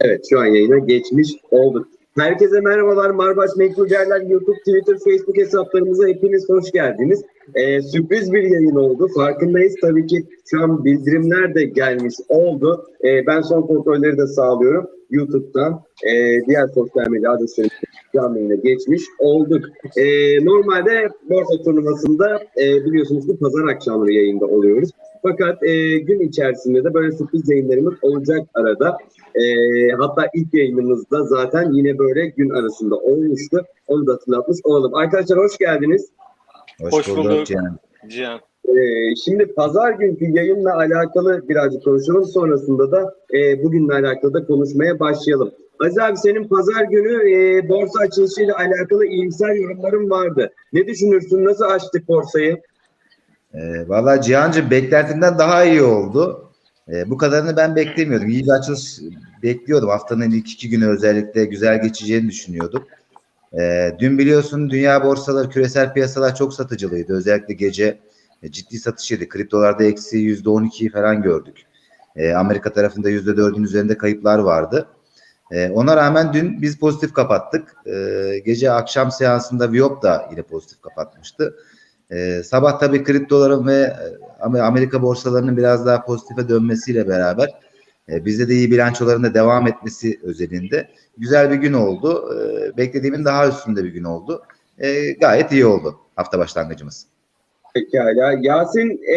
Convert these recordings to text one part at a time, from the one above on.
Evet şu an yayına geçmiş olduk. Herkese merhabalar. Marbaş Menkul Değerler YouTube, Twitter, Facebook hesaplarımıza hepiniz hoş geldiniz. Ee, sürpriz bir yayın oldu. Farkındayız. Tabii ki şu an bildirimler de gelmiş oldu. Ee, ben son kontrolleri de sağlıyorum. YouTube'dan e, diğer sosyal medya adreslerimiz canlı yayına geçmiş olduk. Ee, normalde borsa turnuvasında e, biliyorsunuz ki pazar akşamları yayında oluyoruz. Fakat e, gün içerisinde de böyle sürpriz yayınlarımız olacak arada. E, hatta ilk yayınımızda zaten yine böyle gün arasında olmuştu. Onu da hatırlatmış olalım. Arkadaşlar hoş geldiniz. Hoş, Hoş bulduk, bulduk. Cihan. Cihan. Ee, şimdi pazar günkü yayınla alakalı birazcık konuşalım. Sonrasında da e, bugünle alakalı da konuşmaya başlayalım. Aziz abi senin pazar günü e, borsa açılışıyla alakalı iyimser yorumların vardı. Ne düşünürsün? Nasıl açtık borsayı? Ee, Valla Cihan'cığım beklentimden daha iyi oldu. Ee, bu kadarını ben beklemiyordum. İyi açılış bekliyordum. Haftanın ilk iki günü özellikle güzel geçeceğini düşünüyordum. Ee, dün biliyorsun dünya borsaları, küresel piyasalar çok satıcılıydı. Özellikle gece e, ciddi satış yedi. Kriptolarda eksi yüzde on ikiyi falan gördük. Ee, Amerika tarafında yüzde dördün üzerinde kayıplar vardı. Ee, ona rağmen dün biz pozitif kapattık. Ee, gece akşam seansında Viyop da yine pozitif kapatmıştı. Ee, sabah tabii kriptoların ve e, Amer- Amerika borsalarının biraz daha pozitife dönmesiyle beraber e, bizde de iyi bilançoların da devam etmesi özelinde güzel bir gün oldu. Ee, beklediğimin daha üstünde bir gün oldu. Ee, gayet iyi oldu hafta başlangıcımız. Pekala. Yasin e,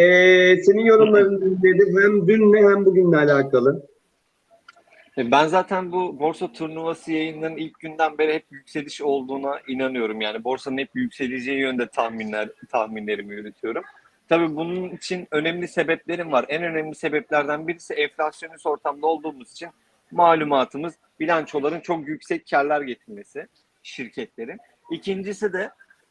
senin yorumların nedir? Hem dünle hem bugünle alakalı. E, Ben zaten bu borsa turnuvası yayınlarının ilk günden beri hep yükseliş olduğuna inanıyorum. Yani borsanın hep yükseleceği yönde tahminler tahminlerimi yürütüyorum. Tabii bunun için önemli sebeplerim var. En önemli sebeplerden birisi enflasyonist ortamda olduğumuz için malumatımız bilançoların çok yüksek karlar getirmesi şirketlerin. İkincisi de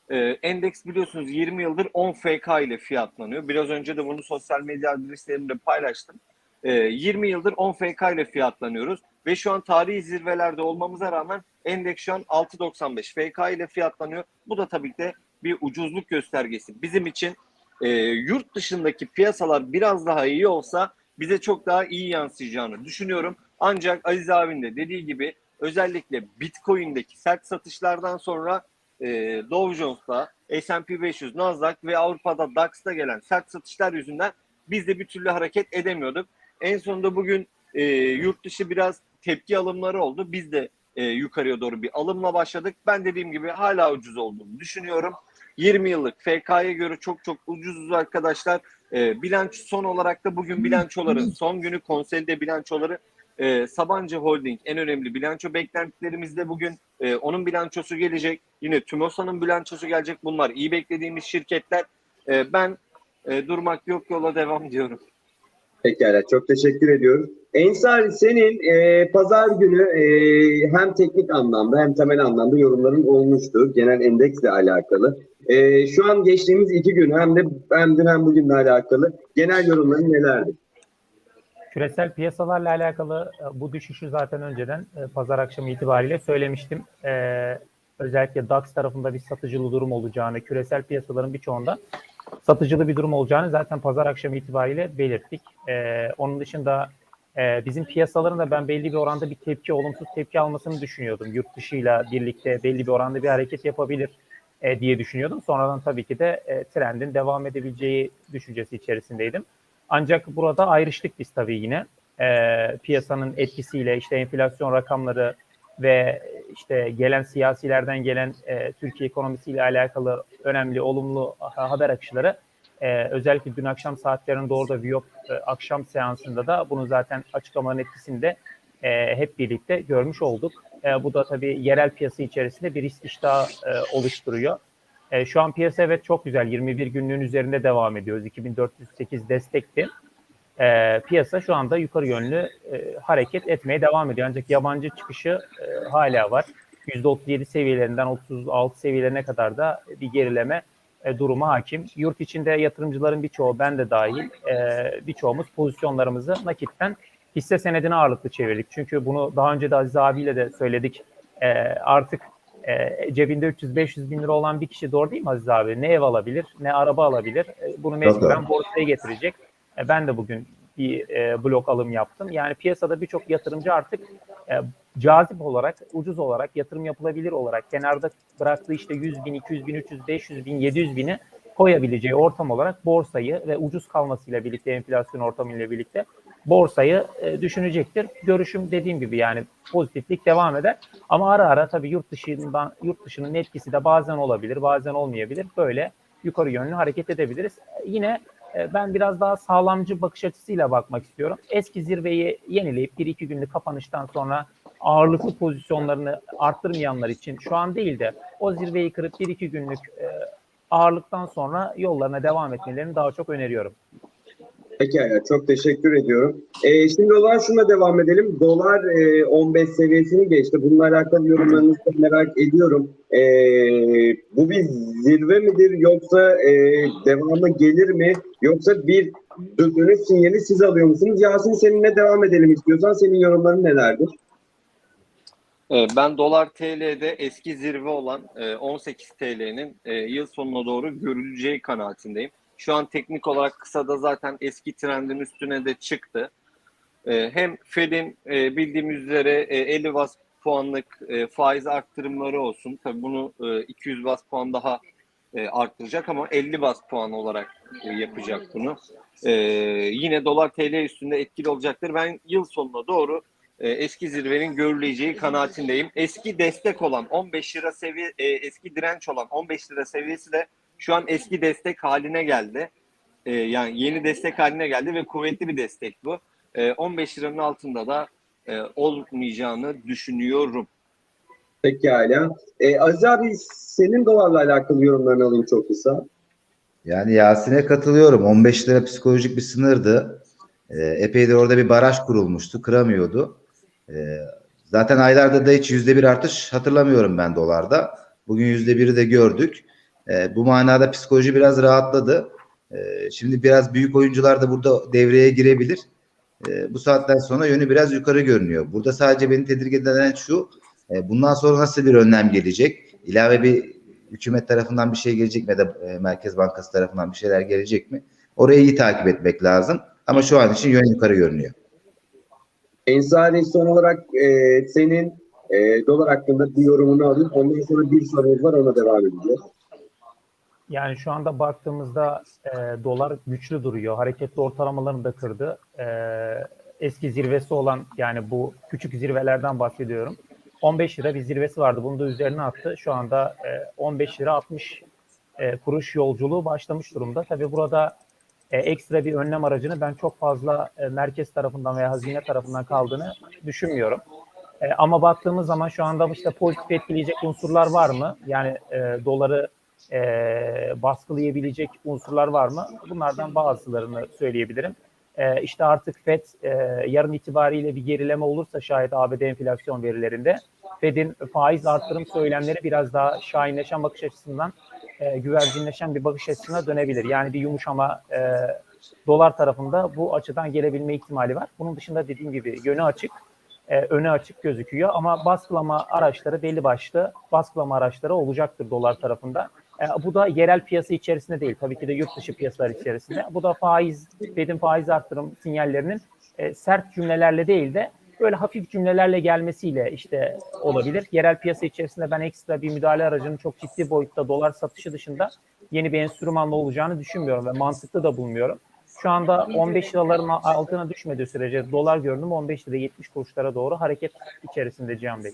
e, endeks biliyorsunuz 20 yıldır 10 FK ile fiyatlanıyor. Biraz önce de bunu sosyal medya adreslerimde paylaştım. E, 20 yıldır 10 FK ile fiyatlanıyoruz ve şu an tarihi zirvelerde olmamıza rağmen endeks şu an 6.95 FK ile fiyatlanıyor. Bu da tabii ki de bir ucuzluk göstergesi. Bizim için e, yurt dışındaki piyasalar biraz daha iyi olsa bize çok daha iyi yansıyacağını düşünüyorum. Ancak Aziz abinin de dediği gibi özellikle Bitcoin'deki sert satışlardan sonra e, Dow Jones'ta, S&P 500, Nasdaq ve Avrupa'da DAX'ta gelen sert satışlar yüzünden biz de bir türlü hareket edemiyorduk. En sonunda bugün e, yurt dışı biraz tepki alımları oldu. Biz de e, yukarıya doğru bir alımla başladık. Ben dediğim gibi hala ucuz olduğunu düşünüyorum. 20 yıllık FK'ya göre çok çok ucuzuz arkadaşlar. E, bilanço son olarak da bugün bilançoların son günü konsolide bilançoları e, Sabancı Holding en önemli bilanço beklentilerimizde bugün e, onun bilançosu gelecek. Yine Tümosa'nın bilançosu gelecek. Bunlar iyi beklediğimiz şirketler. E, ben e, durmak yok yola devam diyorum. Pekala. Çok teşekkür ediyorum. Ensar senin e, pazar günü e, hem teknik anlamda hem temel anlamda yorumların olmuştu. Genel endeksle alakalı. E, şu an geçtiğimiz iki gün hem de hem dün hem bugünle alakalı genel yorumların nelerdi? Küresel piyasalarla alakalı e, bu düşüşü zaten önceden e, pazar akşamı itibariyle söylemiştim. E, özellikle DAX tarafında bir satıcılı durum olacağını, küresel piyasaların birçoğunda satıcılı bir durum olacağını zaten pazar akşamı itibariyle belirttik. E, onun dışında e, bizim piyasaların da ben belli bir oranda bir tepki, olumsuz tepki almasını düşünüyordum. Yurt dışıyla birlikte belli bir oranda bir hareket yapabilir e, diye düşünüyordum. Sonradan tabii ki de e, trendin devam edebileceği düşüncesi içerisindeydim. Ancak burada ayrıştık biz tabii yine. Ee, piyasanın etkisiyle işte enflasyon rakamları ve işte gelen siyasilerden gelen e, Türkiye ekonomisiyle alakalı önemli olumlu ha- haber akışları e, özellikle dün akşam saatlerinde orada Viyop e, akşam seansında da bunu zaten açıklamanın etkisinde e, hep birlikte görmüş olduk. E, bu da tabii yerel piyasa içerisinde bir risk iştahı e, oluşturuyor. E, şu an piyasa evet çok güzel. 21 günlüğün üzerinde devam ediyoruz. 2408 destekti. E, piyasa şu anda yukarı yönlü e, hareket etmeye devam ediyor. Ancak yabancı çıkışı e, hala var. %37 seviyelerinden 36 seviyelerine kadar da bir gerileme e, durumu hakim. Yurt içinde yatırımcıların birçoğu, ben de dahil, e, birçoğumuz pozisyonlarımızı nakitten hisse senedine ağırlıklı çevirdik. Çünkü bunu daha önce de Aziz abiyle de söyledik. E, artık e, cebinde 300-500 bin lira olan bir kişi doğru değil mi Aziz abi? Ne ev alabilir, ne araba alabilir. E, bunu mecburen borsaya getirecek. E, ben de bugün bir e, blok alım yaptım. Yani piyasada birçok yatırımcı artık e, cazip olarak, ucuz olarak, yatırım yapılabilir olarak kenarda bıraktığı işte 100 bin, 200 bin, 300, 500 bin, 700 bini koyabileceği ortam olarak borsayı ve ucuz kalmasıyla birlikte enflasyon ortamıyla birlikte borsayı e, düşünecektir. Görüşüm dediğim gibi yani pozitiflik devam eder. Ama ara ara tabii yurt dışından yurt dışının etkisi de bazen olabilir, bazen olmayabilir. Böyle yukarı yönlü hareket edebiliriz. E, Yine ben biraz daha sağlamcı bakış açısıyla bakmak istiyorum. Eski zirveyi yenileyip bir iki günlük kapanıştan sonra ağırlıklı pozisyonlarını arttırmayanlar için şu an değil de o zirveyi kırıp bir iki günlük e, ağırlıktan sonra yollarına devam etmelerini daha çok öneriyorum. Pekala çok teşekkür ediyorum. Ee, şimdi o zaman şuna devam edelim. Dolar e, 15 seviyesini geçti. Bununla alakalı yorumlarınızı merak ediyorum. Ee, bu bir zirve midir yoksa e, devamı gelir mi? Yoksa bir dönüş sinyali siz alıyor musunuz? Yasin seninle devam edelim istiyorsan senin yorumların nelerdir? Ee, Ben dolar TL'de eski zirve olan e, 18 TL'nin e, yıl sonuna doğru görüleceği kanaatindeyim. Şu an teknik olarak kısada zaten eski trendin üstüne de çıktı. E, Hem Fed'in e, bildiğimiz üzere e, 50 bas puanlık e, faiz arttırımları olsun. Tabii bunu e, 200 bas puan daha e, arttıracak ama 50 bas puan olarak e, yapacak bunu. E, Yine dolar TL üstünde etkili olacaktır. Ben yıl sonuna doğru e, eski zirvenin görüleceği kanaatindeyim. Eski destek olan 15 lira seviye e, eski direnç olan 15 lira seviyesi de şu an eski destek haline geldi. E, yani yeni destek haline geldi ve kuvvetli bir destek bu. E, 15 liranın altında da e, olmayacağını düşünüyorum. Pekala. Ee, Aziz abi senin dolarla alakalı yorumlarını alayım çok kısa. Yani Yasin'e katılıyorum. 15 lira psikolojik bir sınırdı. Ee, epeydir orada bir baraj kurulmuştu. Kıramıyordu. Ee, zaten aylarda da hiç yüzde bir artış hatırlamıyorum ben dolarda. Bugün yüzde biri de gördük. Ee, bu manada psikoloji biraz rahatladı. Ee, şimdi biraz büyük oyuncular da burada devreye girebilir. Ee, bu saatten sonra yönü biraz yukarı görünüyor. Burada sadece beni tedirgin eden şu. e, bundan sonra nasıl bir önlem gelecek? İlave bir hükümet tarafından bir şey gelecek mi ya da e, Merkez Bankası tarafından bir şeyler gelecek mi? Orayı iyi takip etmek lazım. Ama şu an için yön yukarı görünüyor. Ensari son olarak e, senin e, dolar hakkında bir yorumunu alayım. Ondan sonra bir sorumuz var ona devam edeceğiz. Yani şu anda baktığımızda e, dolar güçlü duruyor. Hareketli ortalamalarını da kırdı. E, eski zirvesi olan yani bu küçük zirvelerden bahsediyorum. 15 lira bir zirvesi vardı. Bunu da üzerine attı. Şu anda e, 15 lira 60 e, kuruş yolculuğu başlamış durumda. Tabii burada e, ekstra bir önlem aracını ben çok fazla e, merkez tarafından veya hazine tarafından kaldığını düşünmüyorum. E, ama baktığımız zaman şu anda işte pozitif etkileyecek unsurlar var mı? Yani e, doları e, baskılayabilecek unsurlar var mı? Bunlardan bazılarını söyleyebilirim. E, işte artık FED e, yarın itibariyle bir gerileme olursa şayet ABD enflasyon verilerinde FED'in faiz arttırım söylemleri biraz daha şahinleşen bakış açısından e, güvercinleşen bir bakış açısına dönebilir. Yani bir yumuşama e, dolar tarafında bu açıdan gelebilme ihtimali var. Bunun dışında dediğim gibi yönü açık, e, önü açık gözüküyor ama baskılama araçları belli başlı baskılama araçları olacaktır dolar tarafında. E, bu da yerel piyasa içerisinde değil. Tabii ki de yurt dışı piyasalar içerisinde. Bu da faiz, Fed'in faiz arttırım sinyallerinin e, sert cümlelerle değil de böyle hafif cümlelerle gelmesiyle işte olabilir. Yerel piyasa içerisinde ben ekstra bir müdahale aracının çok ciddi boyutta dolar satışı dışında yeni bir enstrümanla olacağını düşünmüyorum ve mantıklı da bulmuyorum. Şu anda 15 liraların altına düşmediği sürece dolar görünüm 15 lira 70 kuruşlara doğru hareket içerisinde Cihan Bey.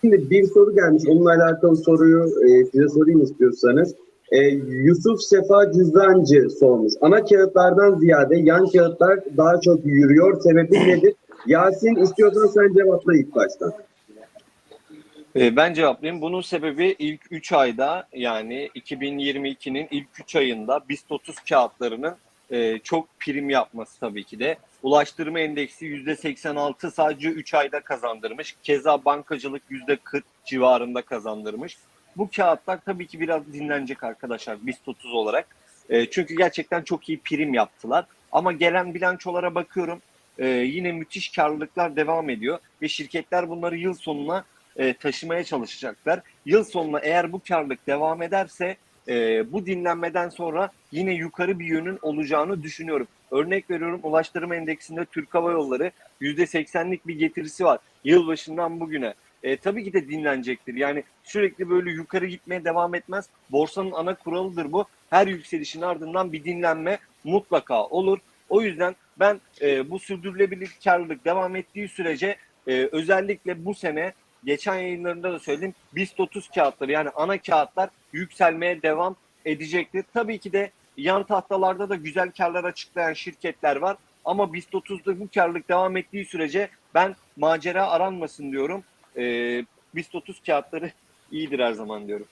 Şimdi bir soru gelmiş. Onunla alakalı soruyu e, size sorayım istiyorsanız. E, Yusuf Sefa Cüzdancı sormuş. Ana kağıtlardan ziyade yan kağıtlar daha çok yürüyor. Sebebi nedir? Yasin istiyorsan sen cevapla ilk baştan. E, Ben cevaplayayım. Bunun sebebi ilk 3 ayda yani 2022'nin ilk 3 ayında BIST 30 kağıtlarının e, çok prim yapması tabii ki de. Ulaştırma endeksi %86 sadece 3 ayda kazandırmış. Keza bankacılık %40 civarında kazandırmış. Bu kağıtlar tabii ki biraz dinlenecek arkadaşlar BIST 30 olarak. E, çünkü gerçekten çok iyi prim yaptılar. Ama gelen bilançolara bakıyorum e, yine müthiş karlılıklar devam ediyor ve şirketler bunları yıl sonuna e, taşımaya çalışacaklar. Yıl sonuna eğer bu karlılık devam ederse e, bu dinlenmeden sonra yine yukarı bir yönün olacağını düşünüyorum. Örnek veriyorum ulaştırma endeksinde Türk Hava Yolları %80'lik bir getirisi var yılbaşından bugüne. E, tabii ki de dinlenecektir. Yani sürekli böyle yukarı gitmeye devam etmez. Borsanın ana kuralıdır bu. Her yükselişin ardından bir dinlenme mutlaka olur. O yüzden ben e, bu sürdürülebilir karlılık devam ettiği sürece e, özellikle bu sene geçen yayınlarında da söyledim BIST 30 kağıtları yani ana kağıtlar yükselmeye devam edecektir. Tabii ki de yan tahtalarda da güzel karlar açıklayan şirketler var. Ama BIST 30'da bu karlılık devam ettiği sürece ben macera aranmasın diyorum. E, BIST 30 kağıtları iyidir her zaman diyorum.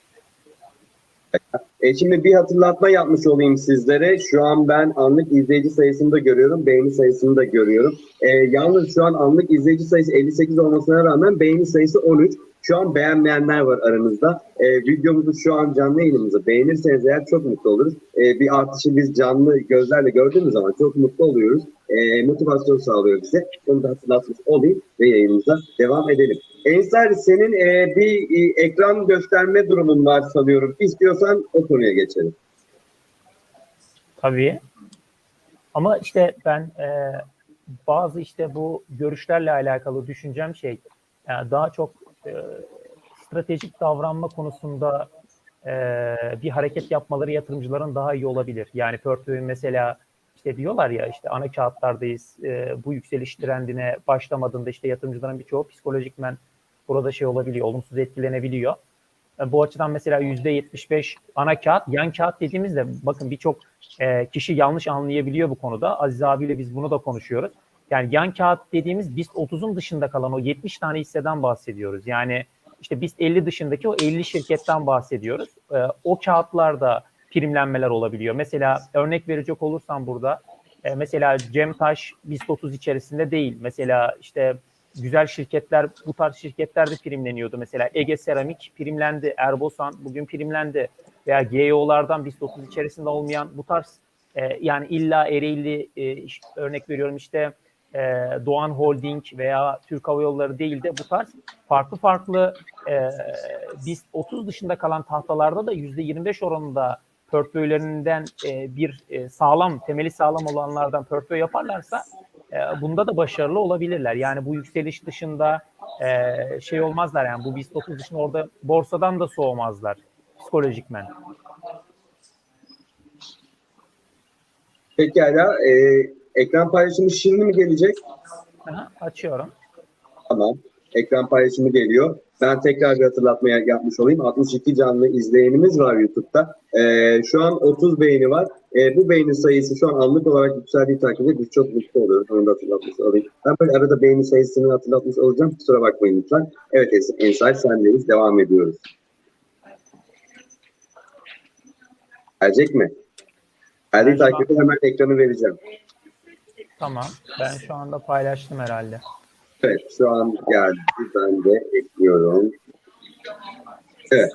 E şimdi bir hatırlatma yapmış olayım sizlere. Şu an ben anlık izleyici sayısını da görüyorum, beğeni sayısını da görüyorum. E, yalnız şu an anlık izleyici sayısı 58 olmasına rağmen beğeni sayısı 13. Şu an beğenmeyenler var aranızda. E, videomuzu şu an canlı yayınımızı beğenirseniz eğer çok mutlu oluruz. E, bir artışı biz canlı gözlerle gördüğümüz zaman çok mutlu oluyoruz. E, motivasyon sağlıyor bize. Onu da hatırlatmış olayım ve yayınımıza devam edelim. Ensar senin e, bir e, ekran gösterme durumun var sanıyorum. İstiyorsan o konuya geçelim. Tabii. Ama işte ben e, bazı işte bu görüşlerle alakalı düşüncem şey yani daha çok e, stratejik davranma konusunda e, bir hareket yapmaları yatırımcıların daha iyi olabilir. Yani portföyün mesela işte diyorlar ya işte ana kağıtlardayız e, bu yükseliş trendine başlamadığında işte yatırımcıların birçoğu psikolojikmen burada şey olabiliyor, olumsuz etkilenebiliyor. E, bu açıdan mesela %75 ana kağıt, yan kağıt dediğimizde bakın birçok e, kişi yanlış anlayabiliyor bu konuda. Aziz abiyle biz bunu da konuşuyoruz. Yani yan kağıt dediğimiz BIST 30'un dışında kalan o 70 tane hisseden bahsediyoruz. Yani işte BIST 50 dışındaki o 50 şirketten bahsediyoruz. E, o kağıtlarda primlenmeler olabiliyor. Mesela örnek verecek olursam burada mesela Cem Taş BIST 30 içerisinde değil. Mesela işte güzel şirketler bu tarz şirketler de primleniyordu. Mesela Ege Seramik primlendi, Erbosan bugün primlendi veya GEO'lardan BIST 30 içerisinde olmayan bu tarz e, yani illa Ereğli e, iş- örnek veriyorum işte e, Doğan Holding veya Türk Hava Yolları değil de bu tarz farklı farklı e, BIST 30 dışında kalan tahtalarda da %25 oranında portföylerinden e, bir e, sağlam, temeli sağlam olanlardan portföy yaparlarsa e, bunda da başarılı olabilirler. Yani bu yükseliş dışında e, şey olmazlar yani bu BIST 30 dışında orada borsadan da soğumazlar psikolojikmen. Pekala. E, ekran paylaşımı şimdi mi gelecek? Aha, açıyorum. Tamam. Ekran paylaşımı geliyor. Ben tekrar bir hatırlatma yapmış olayım. 62 canlı izleyenimiz var YouTube'da. Ee, şu an 30 beğeni var. Ee, bu beğeni sayısı şu an anlık olarak yükseldiği takdirde biz çok mutlu oluyoruz. Onu da hatırlatmış olayım. Ben böyle arada beğeni sayısını hatırlatmış olacağım. Kusura bakmayın lütfen. Evet Ensar sendeyiz. Devam ediyoruz. Gelecek mi? Geldiği Ben şu an- takdirde hemen ekranı vereceğim. Tamam. Ben şu anda paylaştım herhalde. Evet şu an geldi. Ben de ekliyorum. Evet.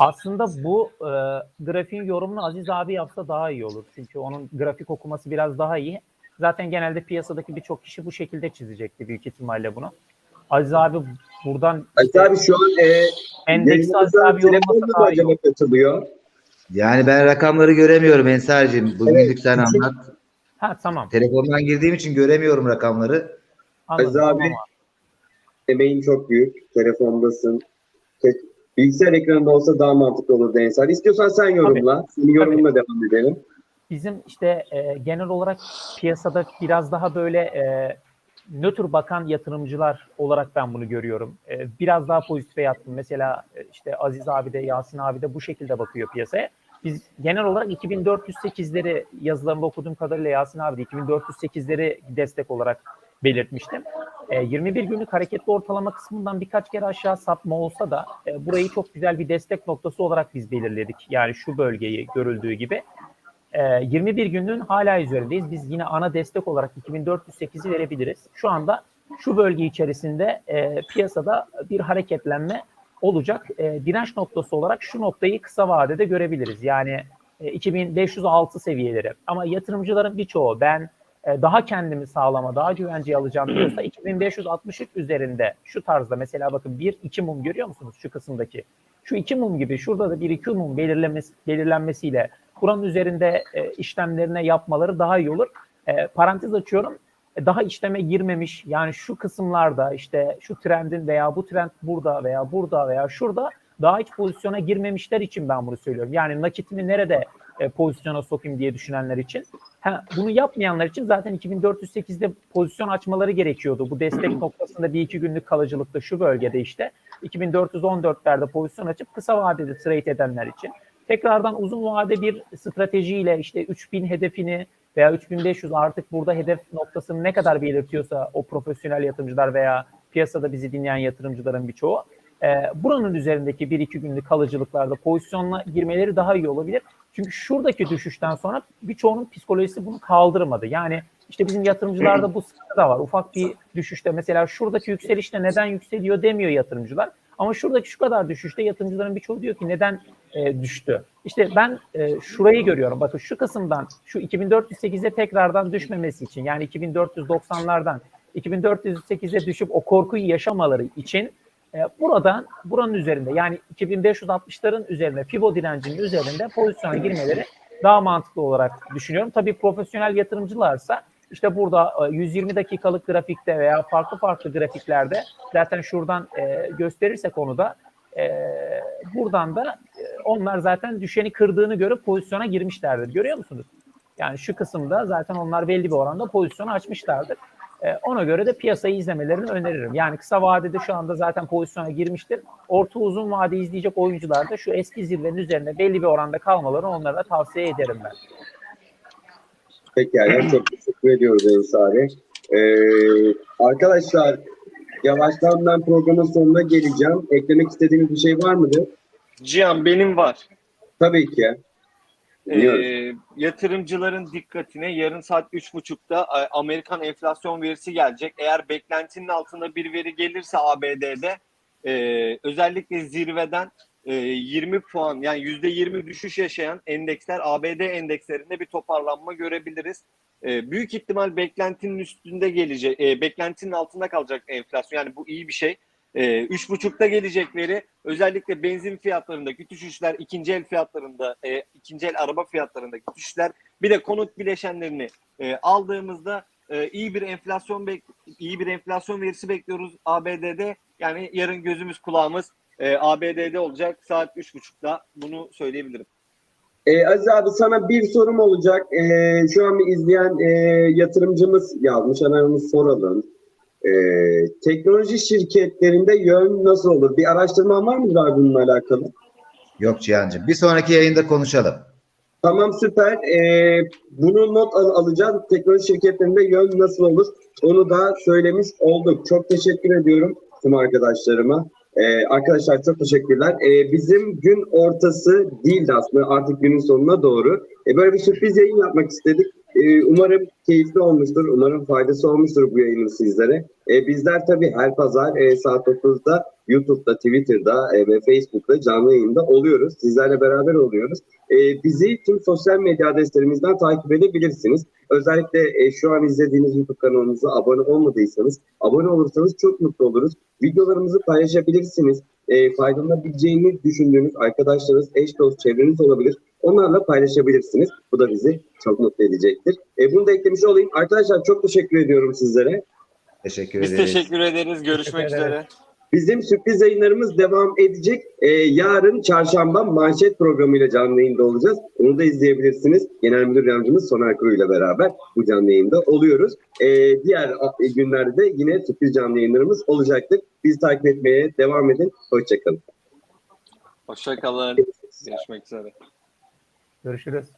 Aslında bu e, grafiğin yorumunu Aziz abi yapsa daha iyi olur. Çünkü onun grafik okuması biraz daha iyi. Zaten genelde piyasadaki birçok kişi bu şekilde çizecekti büyük ihtimalle bunu. Aziz abi buradan Aziz abi şu an e, endeksi Aziz abi yorumlasa daha iyi acaba olur. katılıyor? Yani ben rakamları göremiyorum Ensar'cığım. Bugünlük sen küçük- anlat. Ha tamam. Telefondan girdiğim için göremiyorum rakamları. Anladım. Aziz abi, Tamam abi. Emeğin çok büyük. Telefondasın. Te- Bilgisayar ekranında olsa daha mantıklı olur Ensar. İstiyorsan sen yorumla. Senin yorumunla devam edelim. Bizim işte e, genel olarak piyasada biraz daha böyle e, nötr bakan yatırımcılar olarak ben bunu görüyorum. E, biraz daha pozitife yattım. Mesela e, işte Aziz abi de Yasin abi de bu şekilde bakıyor piyasaya. Biz genel olarak 2408'leri yazılarında okuduğum kadarıyla Yasin abi de 2408'leri destek olarak belirtmiştim. E, 21 günlük hareketli ortalama kısmından birkaç kere aşağı sapma olsa da e, burayı çok güzel bir destek noktası olarak biz belirledik. Yani şu bölgeyi görüldüğü gibi. E, 21 günlüğün hala üzerindeyiz. Biz yine ana destek olarak 2408'i verebiliriz. Şu anda şu bölge içerisinde e, piyasada bir hareketlenme olacak. E, direnç noktası olarak şu noktayı kısa vadede görebiliriz. Yani e, 2506 seviyeleri. Ama yatırımcıların birçoğu ben daha kendimi sağlama, daha güvenceye alacağım diyorsa 2563 üzerinde şu tarzda mesela bakın bir iki mum görüyor musunuz şu kısımdaki? Şu iki mum gibi şurada da bir iki mum belirlemesi, belirlenmesiyle buranın üzerinde e, işlemlerine yapmaları daha iyi olur. E, parantez açıyorum. E, Daha işleme girmemiş yani şu kısımlarda işte şu trendin veya bu trend burada veya burada veya şurada daha hiç pozisyona girmemişler için ben bunu söylüyorum. Yani nakitimi nerede e, pozisyona sokayım diye düşünenler için. Ha, bunu yapmayanlar için zaten 2408'de pozisyon açmaları gerekiyordu. Bu destek noktasında bir iki günlük kalıcılıkta şu bölgede işte 2414'lerde pozisyon açıp kısa vadede trade edenler için. Tekrardan uzun vade bir stratejiyle işte 3000 hedefini veya 3500 artık burada hedef noktasını ne kadar belirtiyorsa o profesyonel yatırımcılar veya piyasada bizi dinleyen yatırımcıların birçoğu e, buranın üzerindeki bir iki günlük kalıcılıklarda pozisyonla girmeleri daha iyi olabilir. Çünkü şuradaki düşüşten sonra birçoğunun psikolojisi bunu kaldırmadı. Yani işte bizim yatırımcılarda bu sıkıntı da var. Ufak bir düşüşte mesela şuradaki yükselişte neden yükseliyor demiyor yatırımcılar. Ama şuradaki şu kadar düşüşte yatırımcıların birçoğu diyor ki neden e, düştü? İşte ben e, şurayı görüyorum. Bakın şu kısımdan şu 2408'e tekrardan düşmemesi için yani 2490'lardan 2408'e düşüp o korkuyu yaşamaları için buradan buranın üzerinde yani 2560'ların üzerinde Fibo direncinin üzerinde pozisyona girmeleri daha mantıklı olarak düşünüyorum. Tabii profesyonel yatırımcılarsa işte burada e, 120 dakikalık grafikte veya farklı farklı grafiklerde zaten şuradan e, gösterirsek onu da e, buradan da e, onlar zaten düşeni kırdığını görüp pozisyona girmişlerdir. Görüyor musunuz? Yani şu kısımda zaten onlar belli bir oranda pozisyonu açmışlardır. E, ona göre de piyasayı izlemelerini öneririm. Yani kısa vadede şu anda zaten pozisyona girmiştir. Orta uzun vade izleyecek oyuncular da şu eski zirvenin üzerinde belli bir oranda kalmalarını onlara tavsiye ederim ben. Pekala çok teşekkür ediyoruz Ensari. Ee, arkadaşlar yavaştan ben programın sonuna geleceğim. Eklemek istediğiniz bir şey var mıdır? Cihan benim var. Tabii ki. Ee, yatırımcıların dikkatine yarın saat 3.30'da e, Amerikan enflasyon verisi gelecek. Eğer beklentinin altında bir veri gelirse ABD'de e, özellikle zirveden e, 20 puan yani %20 düşüş yaşayan endeksler ABD endekslerinde bir toparlanma görebiliriz. E, büyük ihtimal beklentinin üstünde gelecek, e, beklentinin altında kalacak enflasyon. Yani bu iyi bir şey. E, üç buçukta gelecek veri özellikle benzin fiyatlarındaki düşüşler, ikinci el fiyatlarında, e, ikinci el araba fiyatlarındaki düşüşler, bir de konut bileşenlerini e, aldığımızda e, iyi bir enflasyon bek iyi bir enflasyon verisi bekliyoruz ABD'de. Yani yarın gözümüz kulağımız e, ABD'de olacak saat üç buçukta. Bunu söyleyebilirim. Ee, Aziz abi sana bir sorum olacak. Ee, şu an izleyen e, yatırımcımız yazmış. Hemen onu soralım. Ee, teknoloji şirketlerinde yön nasıl olur? Bir araştırman var mı abi bununla alakalı? Yok Cihan'cığım. Bir sonraki yayında konuşalım. Tamam süper. Ee, bunu not al- alacağız. Teknoloji şirketlerinde yön nasıl olur? Onu da söylemiş olduk. Çok teşekkür ediyorum tüm arkadaşlarıma. Ee, arkadaşlar çok teşekkürler. Ee, bizim gün ortası değildi aslında artık günün sonuna doğru. Ee, böyle bir sürpriz yayın yapmak istedik. Ee, umarım keyifli olmuştur. Umarım faydası olmuştur bu yayının sizlere. Ee, bizler tabii her pazar e, saat 9'da YouTube'da, Twitter'da e, ve Facebook'ta canlı yayında oluyoruz. Sizlerle beraber oluyoruz. E, bizi tüm sosyal medya adreslerimizden takip edebilirsiniz. Özellikle e, şu an izlediğiniz YouTube kanalımıza abone olmadıysanız abone olursanız çok mutlu oluruz. Videolarımızı paylaşabilirsiniz. E, faydalanabileceğini düşündüğünüz arkadaşlarınız, eş dost çevreniz olabilir. Onlarla paylaşabilirsiniz. Bu da bizi çok mutlu edecektir. E, bunu da eklemiş olayım. Arkadaşlar çok teşekkür ediyorum sizlere. Teşekkür Biz ederiz. teşekkür ederiz. Görüşmek Teşekkür üzere. Bizim sürpriz yayınlarımız devam edecek. Ee, yarın çarşamba manşet programıyla canlı yayında olacağız. Onu da izleyebilirsiniz. Genel Müdür Yardımcımız Soner Kuru ile beraber bu canlı yayında oluyoruz. Ee, diğer günlerde de yine sürpriz canlı yayınlarımız olacaktır. Bizi takip etmeye devam edin. Hoşçakalın. Hoşçakalın. Görüşmek üzere. Görüşürüz.